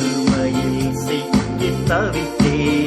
வறுமையில் சிக்கி தவித்தே